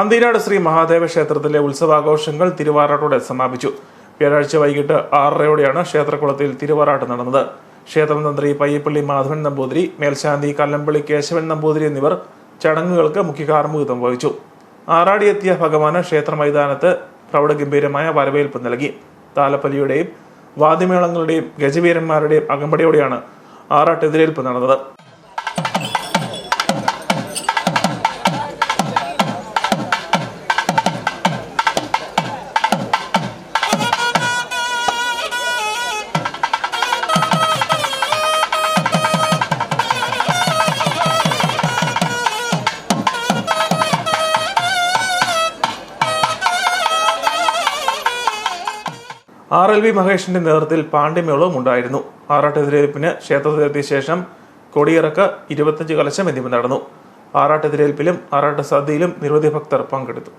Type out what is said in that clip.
അന്തീനാട് ശ്രീ മഹാദേവ ക്ഷേത്രത്തിലെ ഉത്സവാഘോഷങ്ങൾ തിരുവാറാട്ടോടെ സമാപിച്ചു. വ്യാഴാഴ്ച വൈകിട്ട് ആറരയോടെയാണ് ക്ഷേത്രകുളത്തിൽ തിരുവാറാട്ട് നടന്നത്. ക്ഷേത്രം തന്ത്രി പയ്യപ്പള്ളി മാധവൻ നമ്പൂതിരി മേൽശാന്തി കല്ലമ്പള്ളി കേശവൻ നമ്പൂതിരി എന്നിവർ ചടങ്ങുകൾക്ക് മുഖ്യ കാർമ്മികത്വം വഹിച്ചു. ആറാടിയെത്തിയ ഭഗവാന് ക്ഷേത്ര മൈതാനത്ത് പ്രൗഢഗംഭീരമായ വരവേൽപ്പ് നൽകി. താലപ്പലിയുടെയും വാദ്യമേളങ്ങളുടെയും ഗജവീരന്മാരുടെയും അകമ്പടിയോടെയാണ് ആറാട്ട് എതിരേൽപ്പ് നടന്നത്. ആർ എൽ വി മഹേഷിന്റെ നേതൃത്വത്തിൽ പാണ്ഡ്യമേളവും ഉണ്ടായിരുന്നു. ആറാട്ട് എതിരേൽപ്പിന് ക്ഷേത്രത്തിലെത്തിയ ശേഷം കൊടിയിറക്ക് ഇരുപത്തഞ്ച് കലശം എന്നിവ നടന്നു. ആറാട്ട് എതിരേൽപ്പിലും ആറാട്ട് സദ്യയിലും നിരവധി ഭക്തർ പങ്കെടുത്തു.